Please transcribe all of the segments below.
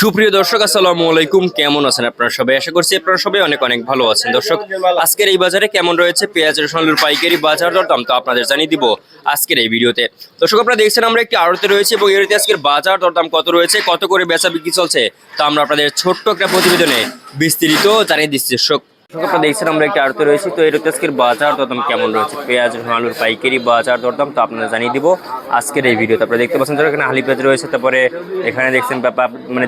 সুপ্রিয় দর্শক, আসসালামু আলাইকুম। কেমন আছেন আপনারা সবাই? আশা করছি আপনারা সবাই অনেক অনেক ভালো আছেন। দর্শক, আজকের এই বাজারে কেমন রয়েছে? পেঁয়াজ, রসুন, আলুর পাইকারি বাজার দর দাম তো আপনাদের জানিয়ে দিব আজকের এই ভিডিওতে। দর্শক, আপনারা দেখছেন আমরা একটি আড়তে রয়েছে এবং এর আজকের বাজার দরদাম কত রয়েছে? কত করে বেচা বিক্রি চলছে? তা আমরা আপনাদের ছোট্ট একটা প্রতিবেদনে বিস্তারিত জানিয়ে দিচ্ছি। দর্শক আপনারা দেখছেন আমরা একটি আড়তে রয়েছি। তো এর আজকের বাজার দরদাম কেমন রয়েছে? পেঁয়াজ আলুর পাইকারি বাজার দরদাম তো আপনারা জানিয়ে দিব আজকের এই ভিডিওতে। আপনারা দেখতে পাচ্ছেন এখানে হালি পেঁয়াজ রয়েছে তারপরে এখানে দেখছেন বা- বা- মানে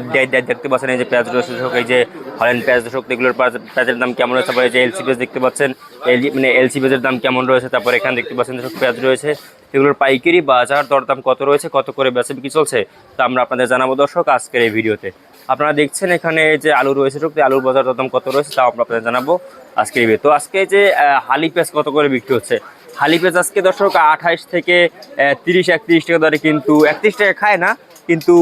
দেখতে পাচ্ছেন এই যে পেঁয়াজ রয়েছে দর্শক, এই যে হলেন পেঁয়াজ দর্শক এগুলোর পেঁয়াজ- পেঁয়াজের দাম কেমন রয়েছে তারপরে যে এলসি পেঁয়াজ দেখতে পাচ্ছেন এল মানে এলসি পেঁয়াজের দাম কেমন রয়েছে তারপরে এখানে দেখতে পাচ্ছেন দর্শক পেঁয়াজ রয়েছে এগুলোর পাইকারি বাজার দরদাম কত রয়েছে কত করে বেচা বিক্রি চলছে তা আমরা আপনাদের জানাব দর্শক আজকের এই ভিডিওতে। আপনারা দেখছেন এখানে যে আলু রয়েছে এই আলুর বাজার দাম কত রয়েছে তাও আমরা আপনাদের জানাব আজকে তো আজকে যে হালি পেঁয়াজ কত করে বিক্রি হচ্ছে? হালি পেঁয়াজ আজকে দর্শক আঠাইশ থেকে তিরিশ, একত্রিশ টাকা দরে কিন্তু, একত্রিশ টাকা খায় না, কিন্তু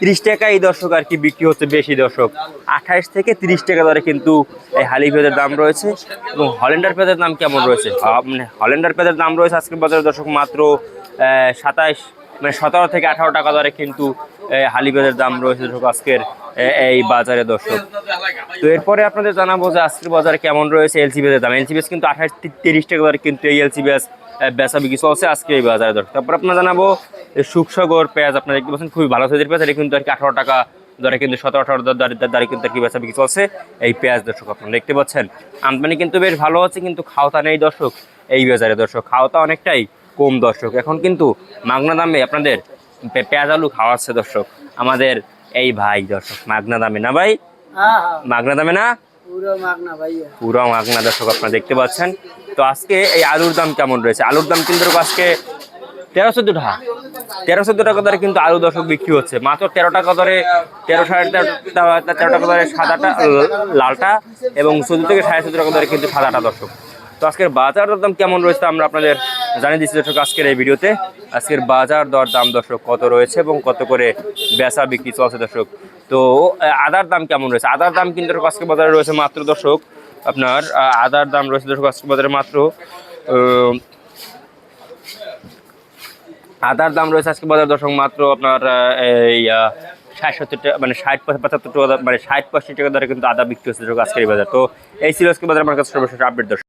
তিরিশ টাকা এই দর্শক আর কি বিক্রি হচ্ছে বেশি দর্শক। আঠাইশ থেকে তিরিশ টাকা দরে কিন্তু এই হালি পেঁয়াজের দাম রয়েছে। এবং হল্যান্ডার পেঁয়াজের দাম কেমন রয়েছে? মানে হল্যান্ডার পেঁয়াজের দাম রয়েছে আজকের বাজারে দর্শক মাত্র সাতাইশ মানে সতেরো থেকে আঠারো টাকা দরে কিন্তু এই হালি পেঁয়াজের দাম রয়েছে দর্শক, আজকের এই বাজারে দর্শক। তো এরপরে আপনাদের জানাব যে আজকের বাজারে কেমন রয়েছে এলসি পেঁয়াজের দাম। এলসি কিন্তু আঠাশ তিরিশ টাকা দরে কিন্তু এই এলসি বেচা বিক্রি চলছে আজকে এই বাজারে দর তারপর আপনার জানাব সুখসাগর পেঁয়াজ আপনারা দেখতে পাচ্ছেন, খুবই ভালো সাইজের পেঁয়াজ। এটা কিন্তু আর কি আঠারো টাকা দরে কিন্তু, সতেরো আঠারো দরে কিন্তু আর কি বেচা বিক্রি চলছে এই পেঁয়াজ দর্শক আপনারা দেখতে পাচ্ছেন। আমদানি কিন্তু বেশ ভালো আছে, কিন্তু খাওয়াতা নেই দর্শক এই বাজারে দর্শক। খাওয়াতা অনেকটাই কম দর্শক। এখন কিন্তু মাগনা দামে আপনাদের পেঁয়াজ আলু খাওয়াচ্ছে দর্শক। আমাদের এই ভাই দর্শক মাগনা দামে না ভাই? হ্যাঁ হ্যাঁ। মাগনা দামে না? পুরো মাগনা পুরো মাগনা দর্শক আপনারা দেখতে পাচ্ছেন। তো আজকে এই আলুর দাম কেমন রয়েছে? আলুর দাম কিন্তু আজকে তেরো চোদ্দ টাকা। তেরো চোদ্দ টাকা দরে কিন্তু আলু দর্শক বিক্রি হচ্ছে। মাত্র তেরো টাকা দরে তেরো সাড়ে তেরো টাকা দরে সাদাটা লালটা এবং চোদ্দ থেকে সাড়ে চোদ্দ টাকা দরে কিন্তু সাদাটা দর্শক। তো আজকের বাজার দাম কেমন রয়েছে আমরা আপনাদের জানিয়ে দিচ্ছি দর্শক, আজকের এই ভিডিওতে আজকের বাজার দর দাম দর্শক কত রয়েছে এবং কত করে বেচা বিক্রি চলছে দর্শক? তো আদার দাম কেমন রয়েছে? আদার দাম কিন্তু দর্শক আজকের বাজারে রয়েছে মাত্র দর্শক, আপনার আদার দাম রয়েছে দর্শক আজকের বাজারে মাত্র আদার দাম রয়েছে আজকে বাজার দর্শক মাত্র আপনার এই ষাট সত্তর টাকা মানে ষাট পঁচাত্তর টাকা মানে ষাট পঁয়ষট্টি টাকা দরে কিন্তু আদা বিক্রি হচ্ছে দর্শক আজকের বাজার। তো, এই ছিল আজকে বাজার আমার কাছে সর্বশেষ আপডেট দর্শক।